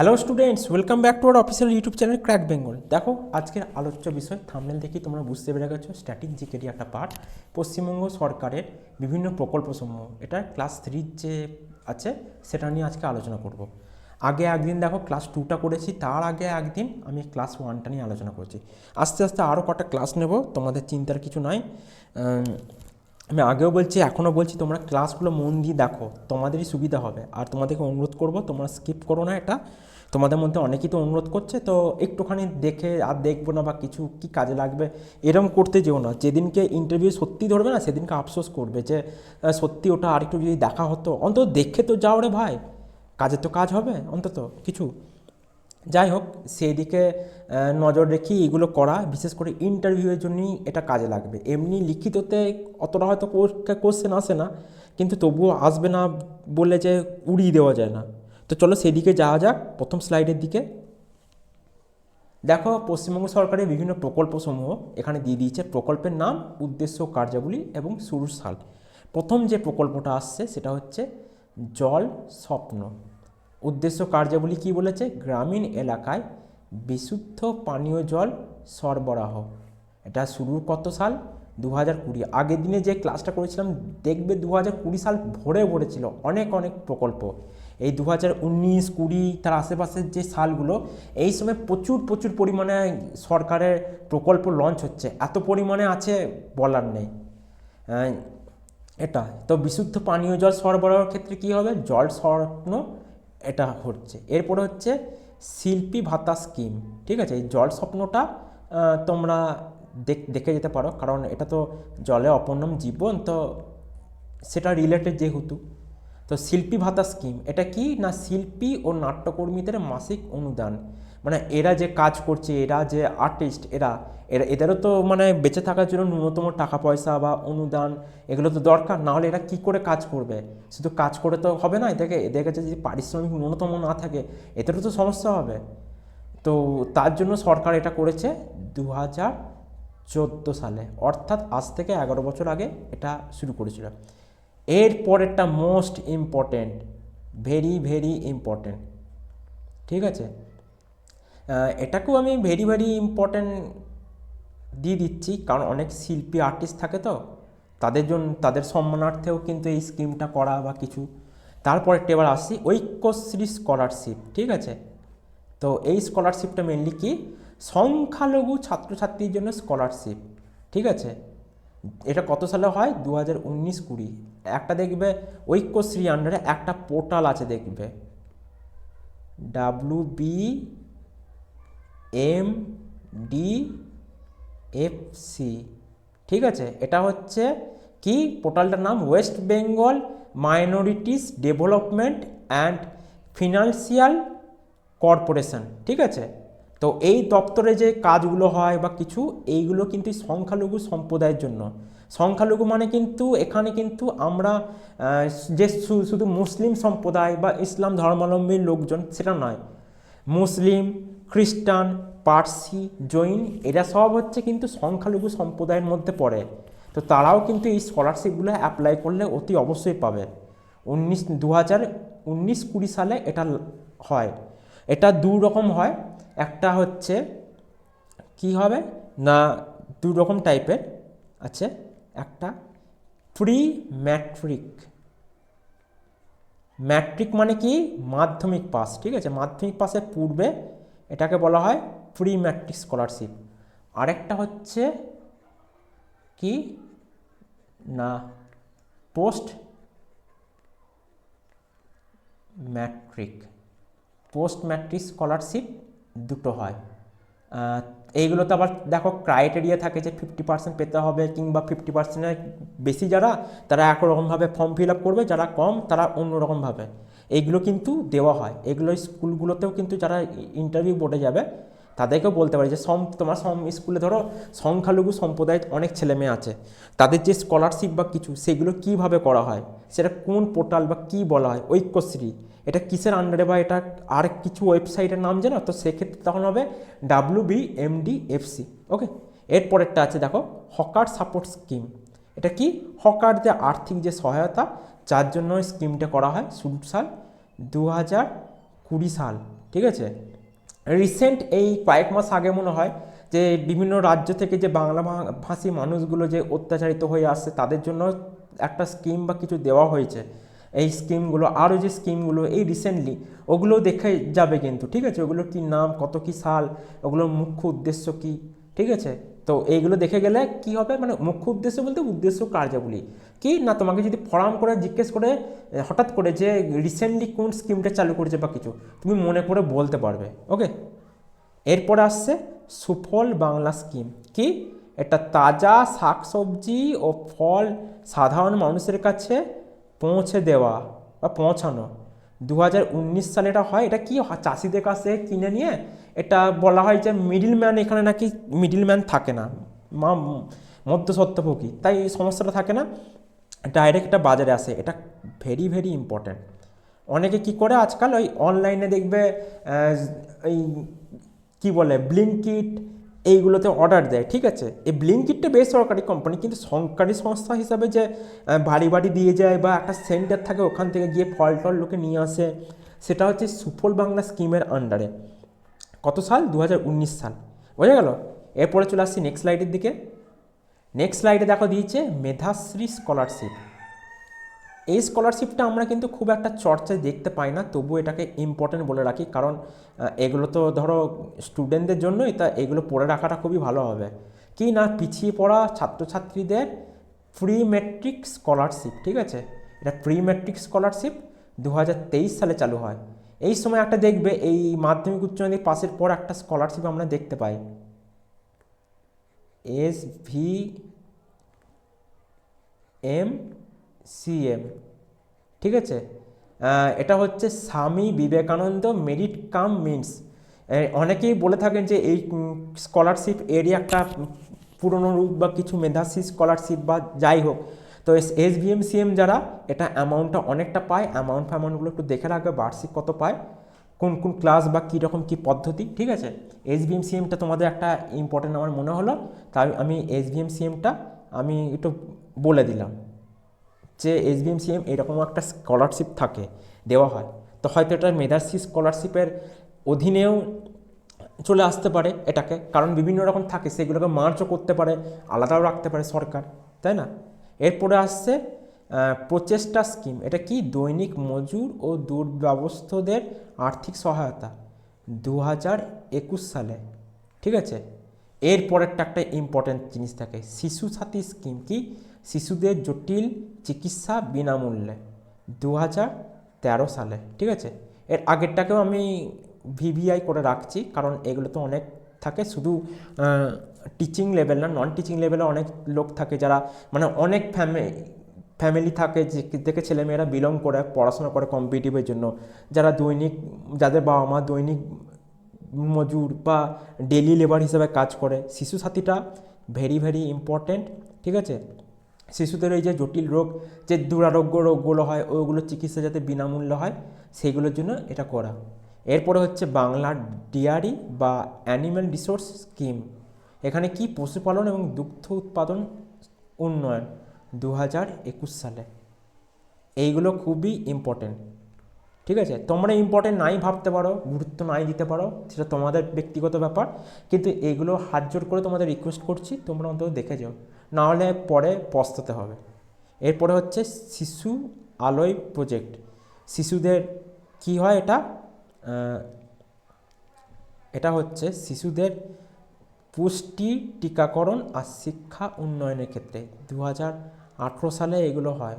Hello students welcome back to our official YouTube channel crack Bengal দেখো, আজকের আলোচ্য বিষয় থামনেল দেখি তোমরা বুঝতে পেরে গেছো স্ট্যাটিক জিকেরই একটা পার্ট পশ্চিমবঙ্গ সরকারের বিভিন্ন প্রকল্পসমূহ এটা ক্লাস থ্রির যে আছে, সেটা নিয়ে আজকে আলোচনা করব। আগে একদিন দেখো ক্লাস টুটা করেছি, তার আগে একদিন আমি ক্লাস ওয়ানটা নিয়ে আলোচনা করছি। আস্তে আস্তে আরও কটা ক্লাস নেব, তোমাদের চিন্তার কিছু নাই। আম, আগেও বলছি এখনও বলছি তোমরা ক্লাসগুলো মন দিয়ে দেখো তোমাদেরই সুবিধা হবে। আর তোমাদেরকে অনুরোধ করব তোমরা স্কিপ করো না এটা। তোমাদের মধ্যে অনেকেই তো অনুরোধ করছে তো একটুখানি দেখে আর দেখব না বা কিছু কি কাজে লাগবে এরম করতে যেও না। যেদিনকে ইন্টারভিউ সত্যি ধরবে না সেদিনকে আফসোস করবে যে সত্যি ওটা আরেকটু যদি দেখা হতো। অন্তত দেখে তো যাও রে ভাই কাজের তো কাজ হবে অন্তত কিছু। যাই হোক সেই দিকে নজর রেখে এগুলো করা, বিশেষ করে ইন্টারভিউয়ের জন্যই এটা কাজে লাগবে। এমনি লিখিততে অতটা হয়তো কোশ্চেন আসে না, কিন্তু তবুও আসবে না বলে যে উড়িয়ে দেওয়া যায় না। তো চলো সেদিকে যাওয়া যাক, প্রথম স্লাইডের দিকে। দেখো, পশ্চিমবঙ্গ সরকারের বিভিন্ন প্রকল্পসমূহ এখানে দিয়ে দিয়েছে। প্রকল্পের নাম, উদ্দেশ্য, কার্যাবলী এবং শুরুর সাল। প্রথম যে প্রকল্পটা আসছে, সেটা হচ্ছে জল স্বপ্ন। উদ্দেশ্য কার্যাবলী কি বলেছে? গ্রামীণ এলাকায় বিশুদ্ধ পানীয় জল সরবরাহ। এটা শুরুর কত সাল? দু হাজার কুড়ি। আগের দিনে যে ক্লাসটা করেছিলাম, দেখবে দু হাজার কুড়ি সাল ভরে ভরেছিল অনেক অনেক প্রকল্প। এই দু হাজার উনিশ কুড়ি তার আশেপাশের যে সালগুলো, এই সময় প্রচুর প্রচুর পরিমাণে সরকারের প্রকল্প লঞ্চ হচ্ছে। এত পরিমাণে আছে বলার নেই। এটা। তো বিশুদ্ধ পানীয় জল সরবরাহের ক্ষেত্রে কী হবে? জল স্বপ্ন এটা হচ্ছে। এরপরে হচ্ছে শিল্পী ভাতা স্কিম ঠিক আছে? এই জল স্বপ্নটা তোমরা দেখ যেতে পারো, কারণ এটা তো জলে অপর্ণম জীবন, তো সেটা রিলেটেড যেহেতু। তো শিল্পী ভাতা স্কিম এটা কি না শিল্পী ও নাট্যকর্মীদের মাসিক অনুদান? মানে এরা যে কাজ করছে, এরা যে আর্টিস্ট এরা এরা, এদেরও তো মানে বেঁচে থাকার জন্য ন্যূনতম টাকা পয়সা বা অনুদান এগুলো তো দরকার। নাহলে এরা কী করে কাজ করবে? শুধু কাজ করে তো হবে না, এদেরকে, এদের কাছে যদি পারিশ্রমিক ন্যূনতম না থাকে, এদেরও তো সমস্যা হবে। তো তার জন্য সরকার এটা করেছে দু হাজার চোদ্দ সালে। অর্থাৎ আজ থেকে এগারো বছর আগে এটা শুরু করেছিল। এর পরেরটা most important very very important ঠিক আছে? এটাকেও আমি ভেরি ভেরি ইম্পর্ট্যান্ট দিয়ে দিচ্ছি, কারণ অনেক শিল্পী আর্টিস্ট থাকে তো, তাদের জন্য তাদের সম্মানার্থেও কিন্তু এই স্কিমটা করা বা কিছু। তারপরে এবার আসি ঐক্যশ্রী স্কলারশিপ ঠিক আছে? তো এই স্কলারশিপটা মেনলি কি? সংখ্যালঘু ছাত্রছাত্রীর জন্য স্কলারশিপ ঠিক আছে? এটা কত সালে হয়? দু হাজার উনিশ কুড়ি। একটা দেখবে ঐক্যশ্রী আন্ডারে একটা পোর্টাল আছে দেখবে। W B M D F C ঠিক আছে? এটা হচ্ছে কি? পোর্টালটার নাম West Bengal minorities development and financial corporation. ঠিক আছে? তো এই দপ্তরে যে কাজগুলো হয় বা কিছু, এইগুলো কিন্তু সংখ্যালঘু সম্প্রদায়ের জন্য। সংখ্যালঘু মানে কিন্তু, এখানে কিন্তু আমরা যে শুধু মুসলিম সম্প্রদায় বা ইসলাম ধর্মাবলম্বী লোকজন, সেটা নয়। মুসলিম খ্রিস্টান, পার্সি, জৈন, এরা সব হচ্ছে কিন্তু সংখ্যালঘু সম্প্রদায়ের মধ্যে পড়ে। তো তারাও কিন্তু এই স্কলারশিপগুলো অ্যাপ্লাই করলে অতি অবশ্যই পাবে। উনিশ দু হাজার উনিশ কুড়ি সালে এটা হয়। এটা দু রকম হয়। একটা হচ্ছে কি হবে? না, দু রকম টাইপের আছে। একটা প্রি ম্যাট্রিক ম্যাট্রিক মানে কি? মাধ্যমিক পাস ঠিক আছে? মাধ্যমিক পাসের পূর্বে এটাকে বলা হয় প্রি ম্যাট্রিক স্কলারশিপ আরেকটা হচ্ছে কি? না post matric post matric scholarship দুটো হয়। এইগুলোতে আবার দেখো ক্রাইটেরিয়া থাকে যে ফিফটি পার্সেন্ট পেতে হবে কিংবা ফিফটি পার্সেন্টের বেশি যারা, তারা একরকমভাবে ফর্ম ফিল আপ করবে, যারা কম, তারা অন্যরকমভাবে। এইগুলো কিন্তু দেওয়া হয়। এগুলো স্কুলগুলোতেও কিন্তু যারা ইন্টারভিউ বোর্ডে যাবে, তাদেরকেও বলতে পারে যে সম তোমার সম স্কুলে ধরো সংখ্যালঘু সম্প্রদায়ের অনেক ছেলে মেয়ে আছে, তাদের যে স্কলারশিপ বা কিছু সেগুলো কীভাবে করা হয়, সেটা কোন পোর্টাল বা কি বলা হয়, ঐক্যশ্রী, এটা কিসের আন্ডারে বা এটা আর কিছু ওয়েবসাইটের নাম জানো তো সেক্ষেত্রে তখন হবে W B M D F C okay এরপরেরটা আছে দেখো, হকার সাপোর্ট স্কিম এটা কি? হকারদের আর্থিক যে সহায়তা যার জন্য স্কিমটা করা হয় শুরুর সাল দু হাজার কুড়ি সাল, ঠিক আছে? রিসেন্ট এই কয়েক মাস আগে মনে হয় যে বিভিন্ন রাজ্য থেকে যে বাংলা ভাষী মানুষগুলো যে অত্যাচারিত হয়ে আসছে তাদের জন্য একটা স্কিম বা কিছু দেওয়া হয়েছে। এই স্কিমগুলো আরও যে স্কিমগুলো এই রিসেন্টলি ওগুলো দেখে যাবে কিন্তু, ঠিক আছে? ওগুলোর কী নাম, কত কী সাল, ওগুলোর মুখ্য উদ্দেশ্য কী, ঠিক আছে? তো এইগুলো দেখে গেলে কি হবে? মানে মুখ্য উদ্দেশ্য বলতে উদ্দেশ্য কার্যাবলী। কি? না, তোমাকে যদি ফরাম করে, জিজ্ঞেস করে হঠাৎ করে যে রিসেন্টলি কোন স্কিমটা চালু করেছে বা কিছু, তুমি মনে করে বলতে পারবে ওকে এরপরে আসছে সুফল বাংলা স্কিম কি? এটা তাজা শাকসবজি ও ফল সাধারণ মানুষের কাছে পৌঁছে দেওয়া বা পৌঁছানো। দু হাজার উনিশ সালে এটা হয়। এটা কি? চাষিদের কাছে কিনে নিয়ে এটা বলা হয় যে মিডিল ম্যান এখানে নাকি মিডিল ম্যান থাকে না, মা মধ্যস্বত্বভোগী। তাই এই সমস্যাটা থাকে না ডাইরেক্ট এটা বাজারে আসে। এটা ভেরি ভেরি ইম্পর্ট্যান্ট অনেকে কি করে আজকাল ওই অনলাইনে দেখবে এই কি বলে ব্লিঙ্কিট এইগুলোতে অর্ডার দেয়, ঠিক আছে? এই ব্লিঙ্কিটটা বেসরকারি কোম্পানি কিন্তু সরকারি সংস্থা হিসাবে যে বাড়ি বাড়ি দিয়ে যায় বা একটা সেন্টার থাকে, ওখান থেকে গিয়ে ফল টল লোকে নিয়ে আসে, সেটা হচ্ছে সুফল বাংলা স্কিমের আন্ডারে কত সাল? দু হাজার উনিশ সাল। বোঝা গেল? এরপরে চলে আসছি নেক্সট স্লাইডের দিকে। নেক্সট স্লাইডে দেখো দিয়েছে মেধাশ্রী স্কলারশিপ এই স্কলারশিপটা আমরা কিন্তু খুব একটা চর্চায় দেখতে পাই না তবু এটাকে ইম্পর্টেন্ট বলে রাখি। কারণ এগুলো তো ধরো স্টুডেন্টদের জন্যই, তা এগুলো পড়ে রাখাটা খুবই ভালো হবে। কি না, পিছিয়ে পড়া ছাত্রছাত্রীদের প্রি মেট্রিক স্কলারশিপ ঠিক আছে? এটা প্রি মেট্রিক স্কলারশিপ দু হাজার তেইশ সালে চালু হয়। এই সময় একটা দেখবে, এই মাধ্যমিক, উচ্চ মাধ্যমিক পাশের পর একটা স্কলারশিপ আমরা দেখতে পাই। S V M C M ঠিক আছে? এটা হচ্ছে Swami Vivekananda merit cum means. অনেকেই বলে থাকেন যে এই স্কলারশিপ এরই একটা পুরনো রূপ বা কিছু মেধাশী স্কলারশিপ বা যাই হোক তো এস ভি এম সিএম যারা, এটা অ্যামাউন্টটা অনেকটা পায়। অ্যামাউন্ট ফ্যামাউন্টগুলো একটু দেখে রাখবে, বার্ষিক কত পায়, কোন কোন ক্লাস বা কীরকম কী পদ্ধতি, ঠিক আছে? এস ভি এম সিএমটা তোমাদের একটা ইম্পর্টেন্ট আমার মনে হলো, তাই আমি এস ভি এম সিএমটা আমি একটু বলে দিলাম যে এস বি এম সিএম এরকম একটা স্কলারশিপ থাকে, দেওয়া হয়। তো হয়তো এটা মেধাশ্রী স্কলারশিপের অধীনেও চলে আসতে পারে এটাকে, কারণ বিভিন্ন রকম থাকে, সেগুলোকে মার্চও করতে পারে, আলাদাও রাখতে পারে সরকার, তাই না? এরপরে আসছে প্রচেষ্টা স্কিম এটা কি? দৈনিক মজুর ও দুর্ব্যবস্থদের আর্থিক সহায়তা। দু হাজার একুশ সালে। ঠিক আছে? এর পরেরটা একটা ইম্পর্ট্যান্ট জিনিস থাকে। শিশু সাথী স্কিম কি? শিশুদের জটিল চিকিৎসা বিনামূল্যে। দু হাজার তেরো সালে। ঠিক আছে? এর আগেরটাকেও আমি ভিভিআই করে রাখছি, কারণ এগুলো তো অনেক থাকে। শুধু টিচিং লেভেল না নন টিচিং লেভেলে অনেক লোক থাকে যারা মানে অনেক ফ্যামিলি ফ্যামিলি থাকে যে থেকে ছেলেমেয়েরা বিলং করে, পড়াশোনা করে কম্পিটিভের জন্য। যারা দৈনিক, যাদের বাবা মা দৈনিক মজুর বা ডেলি লেবার হিসেবে কাজ করে, শিশু সাথীটা ভেরি ভেরি ইম্পর্ট্যান্ট ঠিক আছে? শিশুদের এই যে জটিল রোগ, যে দুরারোগ্য রোগগুলো হয়, ওগুলো চিকিৎসা যাতে বিনামূল্য হয় সেইগুলোর জন্য এটা করা। এরপরে হচ্ছে বাংলা ডিয়ারি বা অ্যানিম্যাল রিসোর্স স্কিম এখানে কি পশুপালন এবং দুগ্ধ উৎপাদন উন্নয়ন দু হাজার একুশ সালে? এইগুলো খুবই ইম্পর্টেন্ট ঠিক আছে? তোমরা ইম্পর্টেন্ট নাই ভাবতে পারো, গুরুত্ব নাই দিতে পারো, সেটা তোমাদের ব্যক্তিগত ব্যাপার। কিন্তু এইগুলো হাত জোর করে তোমাদের রিকোয়েস্ট করছি, তোমরা অন্তত দেখে যাও। নাহলে পরে পস্তাতে হবে। এরপরে হচ্ছে শিশু আলোয় প্রজেক্ট শিশুদের কি হয় এটা? এটা হচ্ছে শিশুদের পুষ্টি, টিকাকরণ আর শিক্ষা উন্নয়নের ক্ষেত্রে দু হাজার আঠেরো সালে এগুলো হয়।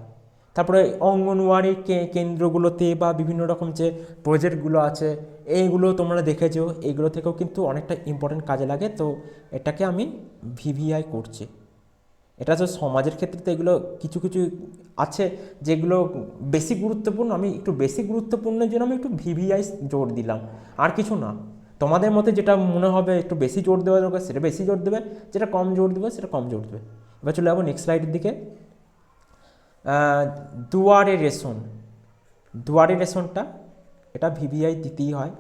তারপরে অঙ্গনওয়াড়ি কেন্দ্রগুলোতে বা বিভিন্ন রকম যে প্রজেক্টগুলো আছে, এইগুলো তোমরা দেখেছ, এগুলো থেকেও কিন্তু অনেকটা ইম্পর্টেন্ট কাজে লাগে। তো এটাকে আমি ভিভিআই করছি। এটা তো সমাজের ক্ষেত্রে তো এগুলো কিছু কিছু আছে যেগুলো বেশি গুরুত্বপূর্ণ। আমি একটু বেশি গুরুত্বপূর্ণের জন্য আমি একটু ভিভিআই জোর দিলাম। আর কিছু না। তোমাদের মতে যেটা মনে হবে একটু বেশি জোর দেওয়া দরকার, সেটা বেশি জোর দেবে, যেটা কম জোর দেবে, সেটা কম জোর দেবে। এবার চলে যাব নেক্সট স্লাইডের দিকে। দুয়ারে রেশন। দুয়ারে রেশনটা, এটা ভিভিআই দিতেই হয়,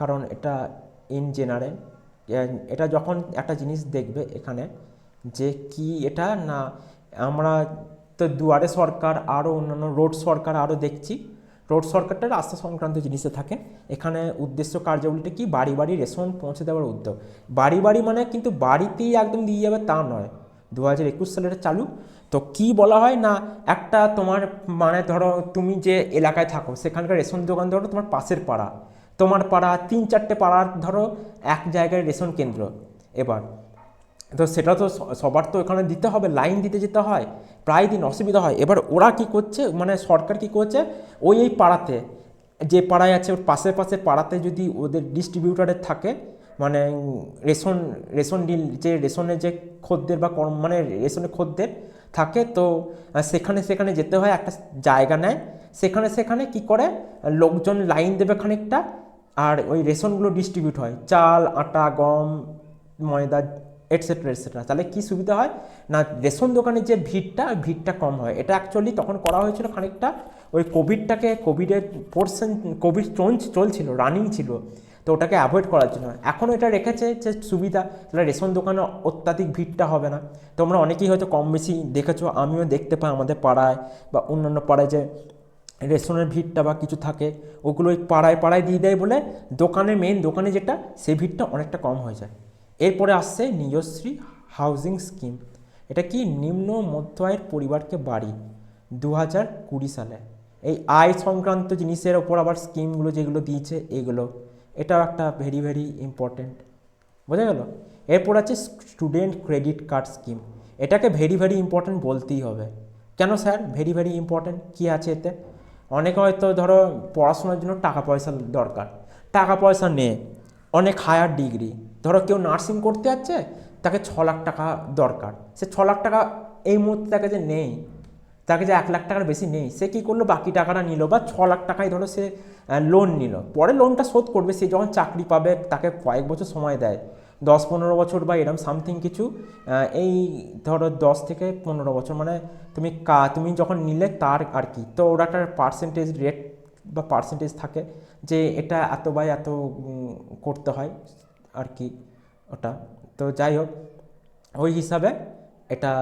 কারণ এটা ইন জেনারেল এটা যখন একটা জিনিস দেখবে এখানে, যে কি এটা না, আমরা তো দুয়ারে সরকার আরও অন্যান্য, রোড সরকার আরও দেখছি টোট সরকারটা রাস্তা সংক্রান্ত জিনিসে থাকে। এখানে উদ্দেশ্য কার্যাবলীটা কি? বাড়ি বাড়ি রেশন পৌঁছে দেওয়ার উদ্যোগ। বাড়ি বাড়ি মানে কিন্তু বাড়িতেই একদম দিয়ে যাবে তা নয়। দু হাজার একুশ সালে এটা চালু। তো কি বলা হয় না, একটা তোমার মানে ধরো তুমি যে এলাকায় থাকো, সেখানকার রেশন দোকান ধরো তোমার পাশের পাড়া। তোমার পাড়া তিন চারটে পাড়ার ধরো এক জায়গায় রেশন কেন্দ্র। এবার তো সেটা তো সবার তো এখানে দিতে হবে, লাইন দিতে যেতে হয়। প্রায় দিন অসুবিধা হয়। এবার ওরা কি করছে মানে সরকার কি করছে, ওই, এই পাড়াতে, যে পাড়ায় আছে, ওর পাশে পাশে পাড়াতে যদি ওদের ডিস্ট্রিবিউটারের থাকে মানে রেশন রেশন ডিল যে রেশনের যে খদ্দের বা কর্ম মানে রেশনের খদ্দের থাকে, তো সেখানে সেখানে যেতে হয়, একটা জায়গা নেয়। সেখানে সেখানে কি করে, লোকজন লাইন দেবে খানিকটা, আর ওই রেশনগুলো ডিস্ট্রিবিউট হয়। চাল, আটা, গম, ময়দা এটসেট্রা এটসেট্রা তাহলে কি সুবিধা হয়? না, রেশন দোকানের যে ভিড়টা ভিড়টা কম হয়। এটা অ্যাকচুয়ালি তখন করা হয়েছিল খানিকটা ওই কোভিডটাকে, কোভিডের পোর্শন কোভিড চলছিল রানিং ছিল। তো ওটাকে অ্যাভয়েড করার জন্য। এখনও এটা রেখেছে যে সুবিধা। তাহলে রেশন দোকানে অত্যাধিক ভিড়টা হবে না। তোমরা অনেকেই হয়তো কম বেশি দেখেছ, আমিও দেখতে পাই আমাদের পাড়ায় বা অন্যান্য পাড়ায় যে রেশনের ভিড়টা বা কিছু থাকে, ওগুলো ওই পাড়ায় পাড়ায় দিয়ে দেয় বলে দোকানে মেন দোকানে যেটা সেই ভিড়টা অনেকটা কম হয়ে যায়। এরপরে আসছে নিজশ্রী হাউজিং স্কিম। এটা কি নিম্ন মধ্য আয়ের পরিবারকে বাড়ি? দু হাজার কুড়ি সালে। এই আয় সংক্রান্ত জিনিসের ওপর আবার স্কিমগুলো যেগুলো দিয়েছে এগুলো। এটাও একটা ভেরি ভেরি ইম্পর্টেন্ট বোঝা গেল? এরপর আছে স্টুডেন্ট ক্রেডিট কার্ড স্কিম। এটাকে ভেরি ভেরি ইম্পর্টেন্ট বলতেই হবে। কেন স্যার? ভেরি ভেরি ইম্পর্টেন্ট কী আছে এতে? অনেকে হয়তো ধরো পড়াশোনার জন্য টাকা পয়সা দরকার। টাকা পয়সা নেই। অনেক হায়ার ডিগ্রি ধরো কেউ নার্সিং করতে যাচ্ছে, তাকে ছ লাখ টাকা দরকার। সে ছ লাখ টাকা এই মুহূর্তে তাকে যে নেই, তাকে যে এক লাখ টাকার বেশি নেই, সে কী করল? বাকি টাকাটা নিল বা ছ লাখ টাকায় ধরো সে লোন নিল। পরে লোনটা শোধ করবে, সে যখন চাকরি পাবে, তাকে কয়েক বছর সময় দেয়। দশ, পনেরো বছর বা এরম সামথিং কিছু এই ধরো দশ থেকে পনেরো বছর মানে তুমি কা, তুমি যখন নিলে তার আর কি। তো ওরা একটা পার্সেন্টেজ রেট বা পার্সেন্টেজ থাকে যে এটা এত বাই এত করতে হয়। আর কি ওটা। তো যাই হোক, ওই হিসাবে এটা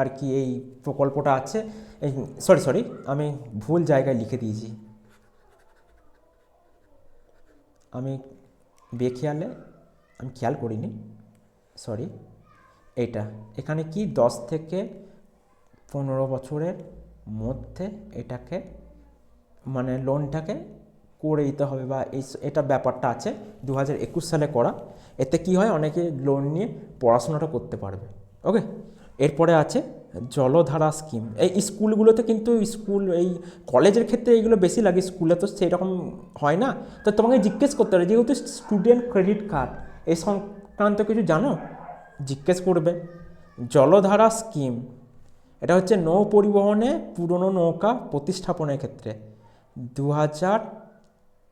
আর কি এই প্রকল্পটা আছে। এই সরি সরি আমি ভুল জায়গায় লিখে দিয়েছি। আমি বেখেয়ালে, আমি খেয়াল করিনি সরি এইটা। এখানে কি দশ থেকে পনেরো বছরের মধ্যে এটাকে মানে লোনটাকে করে দিতে হবে বা এই এটা ব্যাপারটা আছে দু হাজার একুশ সালে করা। এতে কি হয়? অনেকে লোন নিয়ে পড়াশোনাটা করতে পারবে। ওকে এরপরে আছে জলধারা স্কিম এই স্কুলগুলোতে কিন্তু স্কুল, এই কলেজের ক্ষেত্রে এইগুলো বেশি লাগে, স্কুলে তো সেই রকম হয় না। তো তোমাকে জিজ্ঞেস করতে হবে, যেহেতু স্টুডেন্ট ক্রেডিট কার্ড এই সংক্রান্ত কিছু জানো? জিজ্ঞেস করবে। জলধারা স্কিম এটা হচ্ছে নৌ পরিবহনে পুরনো নৌকা প্রতিস্থাপনের ক্ষেত্রে। দু হাজার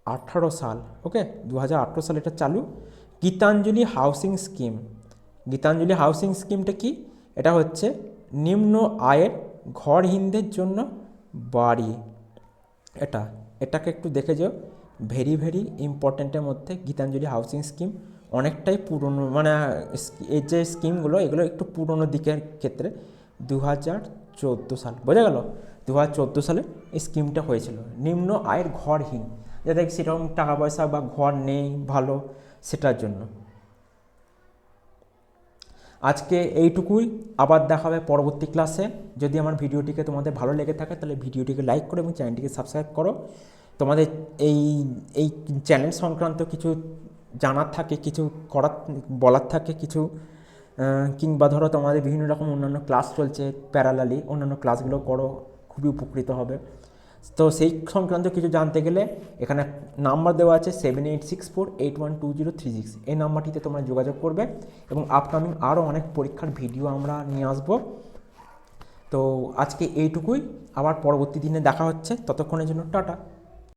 আঠারো সাল ওকে দু হাজার আঠারো সাল এটা চালু। Gitanjali housing scheme. Gitanjali housing স্কিমটা কি? এটা হচ্ছে নিম্ন আয়ের ঘরহীনদের জন্য বাড়ি। এটা, এটাকে একটু দেখে যাও। ভেরি ভেরি ইম্পর্ট্যান্টের মধ্যে গীতাঞ্জলি হাউসিং স্কিম অনেকটাই পুরনো মানে এই যে স্কিমগুলো, এগুলো একটু পুরনো দিকের ক্ষেত্রে দু হাজার চোদ্দ সাল, বোঝা গেল? দু হাজার চোদ্দ সালে এই স্কিমটা হয়েছিল। নিম্ন আয়ের ঘরহীন। যাদের সেরকম টাকা পয়সা বা ঘর নেই ভালো সেটার জন্য। আজকে এইটুকুই। আবার দেখা হবে পরবর্তী ক্লাসে যদি আমার ভিডিওটিকে তোমাদের ভালো লেগে থাকে, তাহলে ভিডিওটিকে লাইক করো এবং চ্যানেলটিকে সাবস্ক্রাইব করো। তোমাদের এই এই চ্যানেল সংক্রান্ত কিছু জানার থাকে, কিছু করার, বলার থাকে, কিছু কিংবা ধরো তোমাদের বিভিন্ন রকম অন্যান্য ক্লাস চলছে প্যারালালি অন্যান্য ক্লাসগুলো করো, খুবই উপকৃত হবে। তো সেই সংক্রান্ত কিছু জানতে গেলে এখানে নাম্বার দেওয়া আছে seven eight six four eight one two zero three six এই নাম্বারটিতে তোমরা যোগাযোগ করবে এবং আপকামিং আরও অনেক পরীক্ষার ভিডিও আমরা নিয়ে আসব। তো আজকে এইটুকুই। আবার পরবর্তী দিনে দেখা হচ্ছে। ততক্ষণের জন্য টাটা।